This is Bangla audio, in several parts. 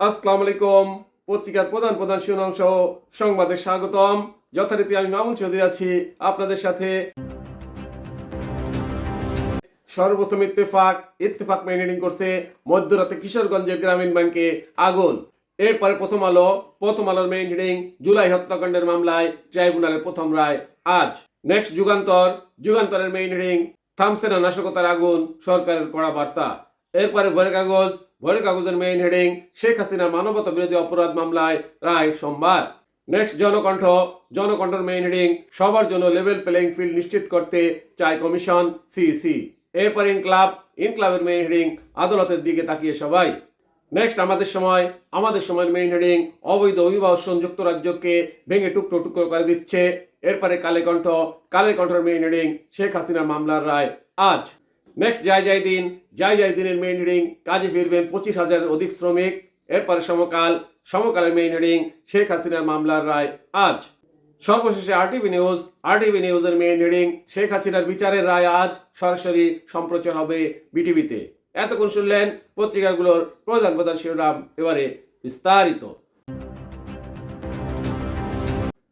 আসসালামু আলাইকুম। পত্রিকার প্রধান প্রধান শিরোনাম সহ সংবাদে স্বাগতম। যথারীতি আমি মামুন চৌধুরী আছি আপনাদের সাথে। সর্বপ্রথম ইত্তেফাক ইত্তেফাক মেইনটেনিং করছে মধ্যরাতে কিশোরগঞ্জের গ্রামীণ ব্যাংকে আগুন। এরপরে প্রথম আলো, প্রথম আলোর মেইন হিডিং জুলাই হত্যাকাণ্ডের মামলায় ট্রাইব্যুনালের প্রথম রায় আজ। নেক্সট যুগান্তর, যুগান্তরের মেইন হিডিং থামছে না নাশকতার আগুন, সরকারের কড়া বার্তা। এরপরে ভয়ের কাগজ ভয়ের কাগজের মেইন হেডিং শেখ হাসিনার মানবতা বিরোধী অপরাধ মামলায় রায় সোমবার। নেক্সট জনকণ্ঠ, জনকণ্ঠের মেইন হেডিং সবার জন্য লেভেল প্লেইং ফিল্ড নিশ্চিত করতে চায় কমিশন সিসি এরপর ইনক্লাব ইনক্লাবের মেইন হেডিং আদালতের দিকে তাকিয়ে সবাই। নেক্সট আমাদের সময়, আমাদের সময়ের মেইন হেডিং অবৈধ অভিবাসন যুক্তরাজ্যকে ভেঙে টুকরো টুকরো করে দিচ্ছে। এরপরে কালে কণ্ঠ, কালের কণ্ঠের মেইন হেডিং শেখ হাসিনার মামলার রায় আজ। নেক্সট যাই যাই দিন যাই যাই দিনের মেইন হেডিং কাজে ফিরবেন পঁচিশ হাজারের অধিক শ্রমিক। এরপরে সমকাল। সমকালের মেইন হেডিং শেখ হাসিনার মামলার রায়। আজ। সর্বশেষে আরটিভি নিউজ আরটিভি নিউজের মেইন হেডিং শেখ হাসিনার বিচারের রায় আজ সরাসরি সম্প্রচার হবে বিটিভিতে এতক্ষণ শুনলেন পত্রিকাগুলোর প্রধান প্রধান শিরোনাম, এবারে বিস্তারিত।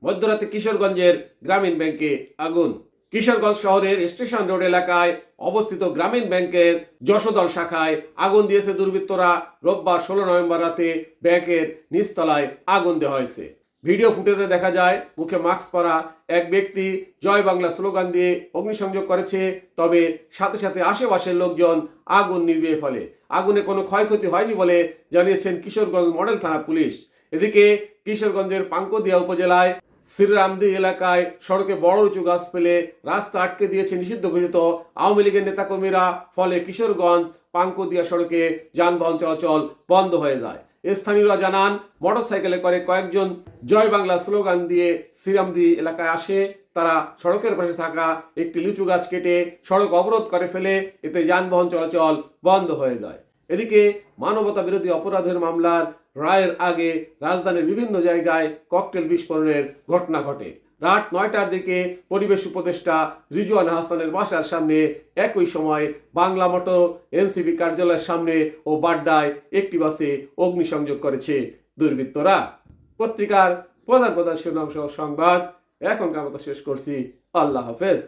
মধ্যরাতে কিশোরগঞ্জের গ্রামীণ ব্যাংকে আগুন। কিশোরগঞ্জ শহরের স্টেশন রোড এলাকায় অবস্থিত গ্রামীণ ব্যাংকের যশোদল শাখায় আগুন দিয়েছে দুর্বৃত্তরা। রোববার ষোলো নভেম্বর রাতে ব্যাংকের নিচতলায় আগুন দেওয়া হয়েছে। ভিডিও ফুটেজে দেখা যায়, মুখে মাস্ক পরা এক ব্যক্তি জয় বাংলা স্লোগান দিয়ে অগ্নিসংযোগ করেছে, তবে সাথে সাথে আশেপাশের লোকজন আগুন নিভিয়ে ফেলে। আগুনে কোনো ক্ষয়ক্ষতি হয়নি বলে জানিয়েছেন কিশোরগঞ্জ মডেল থানা পুলিশ। এদিকে কিশোরগঞ্জের পাঙ্কদিয়া উপজেলায় শ্রীরামদি এলাকায় সড়কে বড় উঁচু গাছ ফেলে রাস্তা আটকে দিয়েছে নিষিদ্ধ ঘোষিত আওয়ামী লীগের নেতাকর্মীরা। ফলে কিশোরগঞ্জ পাঙ্কদিয়া সড়কে যানবাহন চলাচল বন্ধ হয়ে যায়। স্থানীয়রা জানান, মোটরসাইকেলে করে কয়েকজন জয় বাংলা স্লোগান দিয়ে শ্রীরামদি এলাকায় আসে। তারা সড়কের পাশে থাকা একটি লিচু গাছ কেটে সড়ক অবরোধ করে ফেলে। এতে যানবাহন চলাচল বন্ধ হয়ে যায়। এদিকে মানবতা বিরোধী অপরাধের মামলার রায়ের আগে রাজধানীর বিভিন্ন জায়গায় ককটেল বিস্ফোরণের ঘটনা ঘটে। রাত নয়টার দিকে পরিবেশ উপদেষ্টা রিজওয়ান হাসানের বাসার সামনে একই সময় বাংলা মোটর এনসিবি কার্যালয়ের সামনে ও বাড্ডায় একটি বাসে অগ্নিসংযোগ করেছে দুর্বৃত্তরা। পত্রিকার প্রধান প্রধান শিরোনাম সহ সংবাদ। এখনকার মতো শেষ করছি। আল্লাহ হাফেজ।